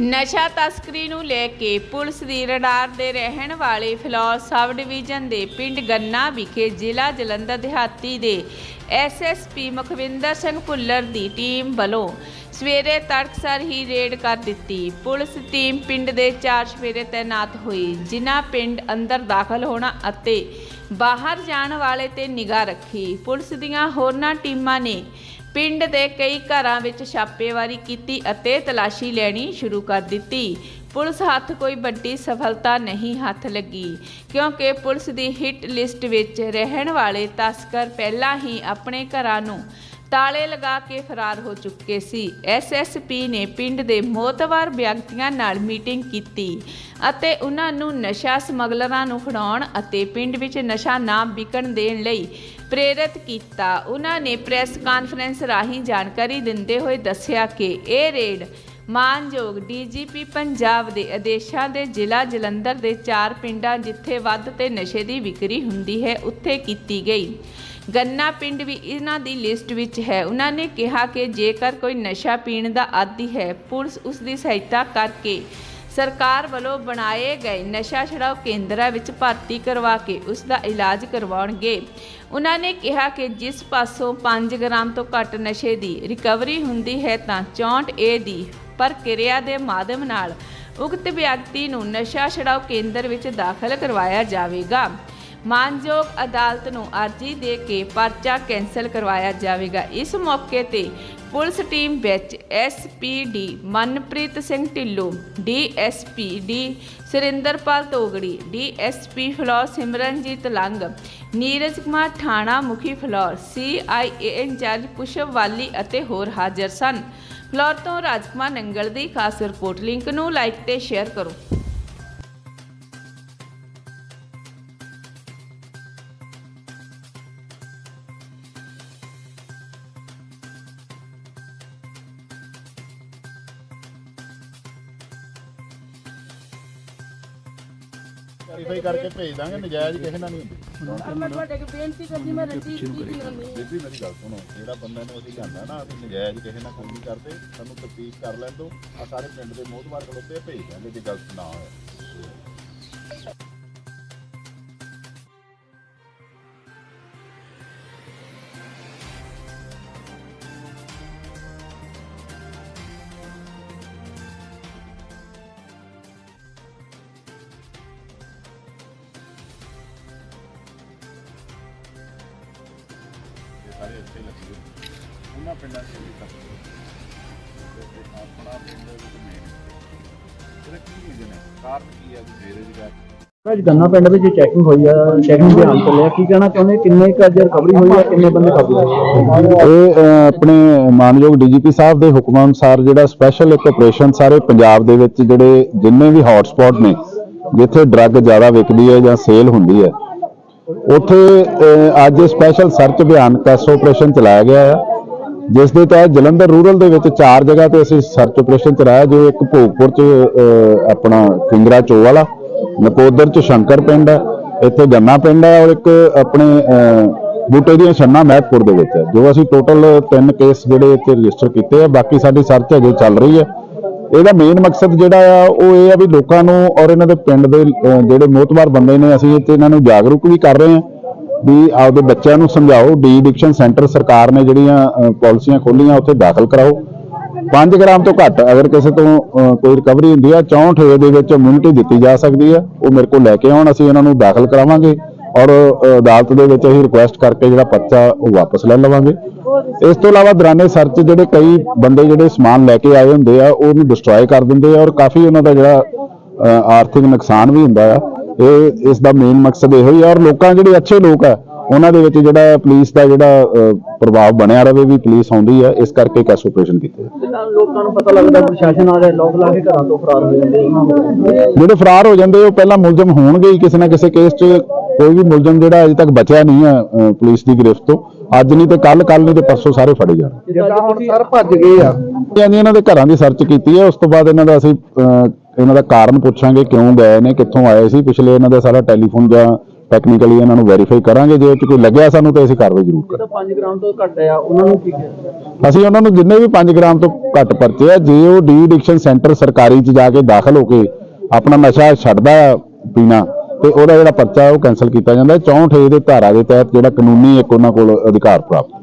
ਨਸ਼ਾ ਤਸਕਰੀ ਨੂੰ ਲੈ ਕੇ ਪੁਲਿਸ ਦੀ ਰਡਾਰ ਦੇ ਰਹਿਣ ਵਾਲੇ ਫਲੌਰ ਸਬ ਡਿਵੀਜ਼ਨ ਦੇ ਪਿੰਡ ਗੰਨਾ ਵਿਖੇ ਜ਼ਿਲ੍ਹਾ ਜਲੰਧਰ ਦਿਹਾਤੀ ਦੇ ਐਸਐਸਪੀ ਮੁਖਵਿੰਦਰ ਸਿੰਘ ਭੁੱਲਰ ਦੀ ਟੀਮ ਵੱਲੋਂ ਸਵੇਰੇ ਤੜਕਸਰ ਹੀ ਰੇਡ ਕਰ ਦਿੱਤੀ। ਪੁਲਿਸ ਟੀਮ ਪਿੰਡ ਦੇ ਚਾਰ ਸਵੇਰੇ ਤਾਇਨਾਤ ਹੋਈ, ਜਿਨ੍ਹਾਂ ਪਿੰਡ ਅੰਦਰ ਦਾਖਲ ਹੋਣਾ ਅਤੇ ਬਾਹਰ ਜਾਣ ਵਾਲੇ ਤੇ ਨਿਗਾਹ ਰੱਖੀ। ਪੁਲਿਸ ਦੀਆਂ ਹੋਰਨਾਂ ਟੀਮਾਂ ਨੇ ਪਿੰਡ ਦੇ ਕਈ ਘਰਾਂ ਵਿੱਚ ਛਾਪੇਮਾਰੀ ਕੀਤੀ ਅਤੇ ਤਲਾਸ਼ੀ ਲੈਣੀ ਸ਼ੁਰੂ ਕਰ ਦਿੱਤੀ। ਪੁਲਿਸ ਹੱਥ ਕੋਈ ਵੱਡੀ ਸਫਲਤਾ ਨਹੀਂ ਹੱਥ ਲੱਗੀ, ਕਿਉਂਕਿ ਪੁਲਿਸ ਦੀ ਹਿੱਟ ਲਿਸਟ ਵਿੱਚ ਰਹਿਣ ਵਾਲੇ ਤਸਕਰ ਪਹਿਲਾਂ ਹੀ ਆਪਣੇ ਘਰਾਂ ਨੂੰ ਤਾਲੇ ਲਗਾ ਕੇ ਫਰਾਰ ਹੋ ਚੁੱਕੇ ਸੀ। ਐਸਐਸਪੀ ਨੇ ਪਿੰਡ ਦੇ ਮੋਤਵਾਰ ਵਿਅਕਤੀਆਂ ਨਾਲ ਮੀਟਿੰਗ ਕੀਤੀ ਅਤੇ ਉਹਨਾਂ ਨੂੰ ਨਸ਼ਾ ਸਮਗਲਰਾਂ ਨੂੰ ਫੜਾਉਣ ਅਤੇ ਪਿੰਡ ਵਿੱਚ ਨਸ਼ਾ ਨਾ ਵਿਕਣ ਦੇਣ ਲਈ ਪ੍ਰੇਰਿਤ ਕੀਤਾ। ਉਹਨਾਂ ਨੇ ਪ੍ਰੈਸ ਕਾਨਫਰੰਸ ਰਾਹੀਂ ਜਾਣਕਾਰੀ ਦਿੰਦੇ ਹੋਏ ਦੱਸਿਆ ਕਿ ਇਹ ਰੇਡ ਮਾਨਯੋਗ ਡੀਜੀਪੀ ਪੰਜਾਬ ਦੇ ਆਦੇਸ਼ਾਂ ਦੇ ਜ਼ਿਲ੍ਹਾ ਜਲੰਧਰ ਦੇ ਚਾਰ ਪਿੰਡਾਂ ਜਿੱਥੇ ਵੱਧ ਤੇ ਨਸ਼ੇ ਦੀ ਵਿਕਰੀ ਹੁੰਦੀ ਹੈ, ਉੱਥੇ ਕੀਤੀ ਗਈ। ਗੰਨਾ ਪਿੰਡ ਵੀ ਇਹਨਾਂ ਦੀ ਲਿਸਟ ਵਿੱਚ ਹੈ। ਉਹਨਾਂ ਨੇ ਕਿਹਾ ਕਿ ਜੇਕਰ ਕੋਈ ਨਸ਼ਾ ਪੀਣ ਦਾ ਆਦੀ ਹੈ, ਪੁਲਿਸ ਉਸ ਦੀ ਸਹਾਇਤਾ ਕਰਕੇ ਸਰਕਾਰ ਵੱਲੋਂ ਬਣਾਏ ਗਏ ਨਸ਼ਾ ਛਡਾਓ ਕੇਂਦਰਾਂ ਵਿੱਚ ਭਰਤੀ ਕਰਵਾ ਕੇ ਉਸ ਦਾ ਇਲਾਜ ਕਰਵਾਉਣਗੇ। ਉਹਨਾਂ ਨੇ ਕਿਹਾ ਕਿ ਜਿਸ ਪਾਸੋਂ 5 ਗ੍ਰਾਮ ਤੋਂ ਘੱਟ ਨਸ਼ੇ ਦੀ ਰਿਕਵਰੀ ਹੁੰਦੀ ਹੈ ਤਾਂ 64 ਏ ਦੀ ਪ੍ਰਕਿਰਿਆ ਦੇ ਮਾਧਿਅਮ ਨਾਲ ਉਕਤ ਵਿਅਕਤੀ ਨੂੰ ਨਸ਼ਾ ਛਡਾਓ ਕੇਂਦਰ ਵਿੱਚ ਦਾਖਲ ਕਰਵਾਇਆ ਜਾਵੇਗਾ। ਮਾਨਯੋਗ ਅਦਾਲਤ ਨੂੰ ਅਰਜ਼ੀ ਦੇ ਕੇ ਪਰਚਾ ਕੈਂਸਲ ਕਰਵਾਇਆ ਜਾਵੇਗਾ। ਇਸ ਮੌਕੇ ਤੇ ਪੁਲਿਸ ਟੀਮ ਵਿੱਚ SPD Manpreet Singh Dhillon DSPD Surinderpal Togri DSP Phillaur Simranjit Lang, Neeraj Kumar ਥਾਣਾ ਮੁਖੀ ਫਲੋਰ ਸੀਆਈਏ ਇੰਚਾਰਜ ਪੁਸ਼ਪ ਵਾਲੀ ਅਤੇ ਹੋਰ ਹਾਜ਼ਰ ਸਨ। ਫਲੋਰ ਤੋਂ ਰਾਜਕੁਮਾਰ ਨੰਗਲ ਦੀ ਖਾਸ ਰਿਪੋਰਟ, ਲਿੰਕ ਨੂੰ ਲਾਈਕ ਤੇ ਸ਼ੇਅਰ ਕਰੋ। ਵੈਰੀਫਾਈ ਕਰਕੇ ਭੇਜ ਦਾਂਗੇ ਨਜਾਇਜ਼ ਕਿਸੇ ਨਾਲ ਨਹੀਂ ਹੁੰਦੀ। ਮੈਂ ਤੁਹਾਡੇ ਅੱਗੇ ਬੇਨਤੀ ਕਰਦੀ ਮੈਂ ਰੱਜੀ ਕੀ ਕਰਨੀ ਬੀਬੀ ਮੇਰੀ ਗੱਲ ਸੁਣੋ ਜਿਹੜਾ ਬੰਦਾ ਨੂੰ ਅਸੀਂ ਲਿਆਂਦਾ ਨਾ ਅਸੀਂ ਨਜਾਇਜ਼ ਕਿਸੇ ਨਾਲ ਕੋਈ ਨਹੀਂ ਕਰਦੇ ਸਾਨੂੰ ਤਫਤੀਸ਼ ਕਰ ਲੈਣ ਦਿਓ ਆ ਸਾਰੇ ਪਿੰਡ ਦੇ ਮੋਹਤਵਾਰ ਖਲੋਤੇ ਆ, ਭੇਜ ਦਾਂਗੇ ਜੇ ਗਲਤ ਨਾ ਹੋਇਆ ਸਾਰੇ ਇੱਥੇ ਲੱਗੇ। ਉਹਨਾਂ ਪਿੰਡਾਂ 'ਚ ਵੀ ਕਰਦੇ ਤੇ ਆਪਣਾ ਪਿੰਡ ਦੇ ਵਿੱਚ ਮੇਨ ਇਹਦਾ ਕੀ ਰੀਜ਼ਨ ਹੈ? ਕਾਰਨ ਕੀ ਹੈ ਜੀ ਬੇਰੁਜ਼ਗਾਰ? ਅੱਜ ਗੰਨਾ ਪਿੰਡ ਵਿੱਚ ਚੈਕਿੰਗ ਹੋਈ ਆ ਚੈਕਿੰਗ ਅਭਿਆਨ ਚੱਲਿਆ ਕੀ ਕਹਿਣਾ ਚਾਹੁੰਦੇ? ਕਿੰਨੇ ਕੁ ਅੱਜ ਰਿਕਵਰੀ ਹੋਈ ਆ ਕਿੰਨੇ ਬੰਦੇ ਕਾਬੂ ਹੋਏ ਇਹ ਅਹ, ਆਪਣੇ ਮਾਨਯੋਗ ਡੀਜੀਪੀ ਸਾਹਿਬ ਦੇ ਹੁਕਮਾਂ ਅਨੁਸਾਰ ਜਿਹੜਾ ਸਪੈਸ਼ਲ ਇੱਕ ਆਪਰੇਸ਼ਨ ਸਾਰੇ ਪੰਜਾਬ ਦੇ ਵਿੱਚ ਜਿਹੜੇ ਜਿੰਨੇ ਵੀ ਹੌਟ ਸਪੌਟ ਨੇ ਜਿੱਥੇ ਡਰੱਗ ਜ਼ਿਆਦਾ ਵਿਕਦੀ ਹੈ ਜਾਂ ਸੇਲ ਹੁੰਦੀ ਹੈ ਉੱਥੇ ਅੱਜ ਸਪੈਸ਼ਲ ਸਰਚ ਅਭਿਆਨ ਕੈਸ ਆਪਰੇਸ਼ਨ ਚਲਾਇਆ ਗਿਆ ਹੈ ਜਿਸ ਦੇ ਤਹਿਤ ਜਲੰਧਰ ਰੂਰਲ ਦੇ ਵਿੱਚ ਚਾਰ ਜਗ੍ਹਾ ਤੇ ਅਸੀਂ ਸਰਚ ਆਪਰੇਸ਼ਨ ਚਲਾਇਆ, ਜੋ ਇੱਕ ਭੋਗਪੁਰ ਚ ਆਪਣਾ ਕਿੰਗਰਾ ਚੋ ਵਾਲਾ, ਨਕੋਦਰ ਚ ਸ਼ੰਕਰ ਪਿੰਡ ਹੈ ਇੱਥੇ ਗੰਨਾ ਪਿੰਡ ਹੈ ਔਰ ਇੱਕ ਆਪਣੇ ਬੂਟੇ ਦੀਆਂ ਛੰਨਾ ਮਹਿਤਪੁਰ ਦੇ ਵਿੱਚ ਹੈ ਜੋ ਅਸੀਂ ਟੋਟਲ ਤਿੰਨ ਕੇਸ ਜਿਹੜੇ ਇੱਥੇ ਰਜਿਸਟਰ ਕੀਤੇ ਆ, ਬਾਕੀ ਸਾਡੀ ਸਰਚ ਅਜੇ ਚੱਲ ਰਹੀ ਹੈ ਇਹਦਾ ਮੇਨ ਮਕਸਦ ਜਿਹੜਾ ਆ ਉਹ ਇਹ ਆ ਵੀ ਲੋਕਾਂ ਨੂੰ ਔਰ ਇਹਨਾਂ ਦੇ ਪਿੰਡ ਦੇ ਜਿਹੜੇ ਮੋਤਬਾਰ ਬੰਦੇ ਨੇ ਅਸੀਂ ਇੱਥੇ ਇਹਨਾਂ ਨੂੰ ਜਾਗਰੂਕ ਵੀ ਕਰ ਰਹੇ ਹਾਂ ਵੀ ਆਪਦੇ ਬੱਚਿਆਂ ਨੂੰ ਸਮਝਾਓ ਡੀ ਐਡਿਕਸ਼ਨ ਸੈਂਟਰ ਸਰਕਾਰ ਨੇ ਜਿਹੜੀਆਂ ਅਹ, ਪਾਲਿਸੀਆਂ ਖੋਲੀਆਂ ਉੱਥੇ ਦਾਖਲ ਕਰਾਓ। 5 ਗ੍ਰਾਮ ਤੋਂ ਘੱਟ ਅਗਰ ਕਿਸੇ ਤੋਂ ਕੋਈ ਰਿਕਵਰੀ ਹੁੰਦੀ ਆ 64 ਏ ਦੇ ਵਿੱਚ ਇਮਿਊਨਿਟੀ ਦਿੱਤੀ ਜਾ ਸਕਦੀ ਹੈ ਉਹ ਮੇਰੇ ਕੋਲ ਲੈ ਕੇ ਆਉਣ ਅਸੀਂ ਇਹਨਾਂ ਨੂੰ ਦਾਖਲ ਕਰਾਵਾਂਗੇ। ਔਰ ਅਦਾਲਤ ਦੇ ਵਿੱਚ ਅਸੀਂ ਰਿਕੁਐਸਟ ਕਰਕੇ ਜਿਹੜਾ ਪਰਚਾ ਉਹ ਵਾਪਸ ਲੈ ਲਵਾਂਗੇ। ਇਸ ਤੋਂ ਇਲਾਵਾ ਦੌਰਾਨੇ ਸਰਚ ਜਿਹੜੇ ਕਈ ਬੰਦੇ ਜਿਹੜੇ ਸਮਾਨ ਲੈ ਕੇ ਆਏ ਹੁੰਦੇ ਆ ਉਹਨੂੰ ਡਿਸਟਰੋਏ ਕਰ ਦਿੰਦੇ ਆ ਔਰ ਕਾਫੀ ਉਹਨਾਂ ਦਾ ਜਿਹੜਾ ਆਰਥਿਕ ਨੁਕਸਾਨ ਵੀ ਹੁੰਦਾ ਆ। ਇਹ ਇਸ ਦਾ ਮੇਨ ਮਕਸਦ ਇਹੋ ਹੀ ਆ ਔਰ ਲੋਕਾਂ ਜਿਹੜੇ ਅੱਛੇ ਲੋਕ ਆ ਉਹਨਾਂ ਦੇ ਵਿੱਚ ਜਿਹੜਾ ਪੁਲਿਸ ਦਾ ਜਿਹੜਾ ਪ੍ਰਭਾਵ ਬਣਿਆ ਰਵੇ ਵੀ ਪੁਲਿਸ ਆਉਂਦੀ ਹੈ ਇਸ ਕਰਕੇ ਕੈਸ ਆਪਰੇਸ਼ਨ ਕੀਤੇ ਲੋਕਾਂ ਨੂੰ ਪਤਾ ਲੱਗਦਾ ਪ੍ਰਸ਼ਾਸਨ ਆ ਰਿਹਾ ਲੋਕ ਲਾ ਕੇ ਘਰਾਂ ਤੋਂ ਫਰਾਰ ਹੋ ਜਾਂਦੇ ਉਹਨਾਂ ਨੂੰ ਜਿਹੜੇ ਫਰਾਰ ਹੋ ਜਾਂਦੇ ਉਹ ਪਹਿਲਾਂ ਮੁਲਜ਼ਮ ਹੋਣਗੇ ਹੀ ਕਿਸੇ ਨਾ ਕਿਸੇ ਕੇਸ 'ਚ। ਕੋਈ ਵੀ ਮੁਲਜ਼ਮ ਜਿਹੜਾ ਅਜੇ ਤੱਕ ਬਚਿਆ ਨਹੀਂ ਹੈ ਪੁਲਿਸ ਦੀ ਗ੍ਰਿਫਤ ਤੋਂ ਅੱਜ ਨਹੀਂ ਤੇ ਕੱਲ ਕੱਲ ਨਹੀਂ ਤੇ ਪਰਸੋਂ ਸਾਰੇ ਫੜੇ ਜਾਣ। ਜਿੱਦਾਂ ਹੁਣ ਸਰ ਭੱਜ ਗਏ ਆ। ਜਾਂਦੀ ਇਹਨਾਂ ਦੇ ਘਰਾਂ ਦੀ ਸਰਚ ਕੀਤੀ ਹੈ ਉਸ ਤੋਂ ਬਾਅਦ ਇਹਨਾਂ ਦਾ ਅਸੀਂ ਇਹਨਾਂ ਦਾ ਕਾਰਨ ਪੁੱਛਾਂਗੇ ਕਿਉਂ ਗਏ ਨੇ ਕਿੱਥੋਂ ਆਏ ਸੀ ਪਿਛਲੇ ਇਹਨਾਂ ਦਾ ਸਾਰਾ ਟੈਲੀਫੋਨ ਜਾਂ ਟੈਕਨੀਕਲੀ ਇਹਨਾਂ ਨੂੰ ਵੈਰੀਫਾਈ ਕਰਾਂਗੇ ਜੇ ਉਹ ਕੋਈ ਲੱਗਿਆ ਸਾਨੂੰ ਤੇ ਅਸੀਂ ਕਾਰਵਾਈ ਜ਼ਰੂਰ ਕਰਾਂਗੇ। 5 ਗ੍ਰਾਮ ਤੋਂ ਘੱਟ ਆ ਉਹਨਾਂ ਨੂੰ ਕੀ ਅਸੀਂ ਉਹਨਾਂ ਨੂੰ ਜਿੰਨੇ ਵੀ 5 ਗ੍ਰਾਮ ਤੋਂ ਘੱਟ ਪਰਚੇ ਆ ਜੇ ਉਹ ਡੀਡਿਕਸ਼ਨ ਸੈਂਟਰ ਸਰਕਾਰੀ ਚ ਜਾ ਕੇ ਦਾਖਲ ਹੋ ਕੇ ਆਪਣਾ ਨਸ਼ਾ ਛੱਡਦਾ ਪੀਣਾ ਤੇ ਉਹਦਾ ਜਿਹੜਾ ਪਰਚਾ ਉਹ ਕੈਨਸਲ ਕੀਤਾ ਜਾਂਦਾ 64 ਦੇ ਧਾਰਾ ਦੇ ਤਹਿਤ ਜਿਹੜਾ ਕਾਨੂੰਨੀ ਇੱਕ ਉਹਨਾਂ ਕੋਲ ਅਧਿਕਾਰ ਪ੍ਰਾਪਤ।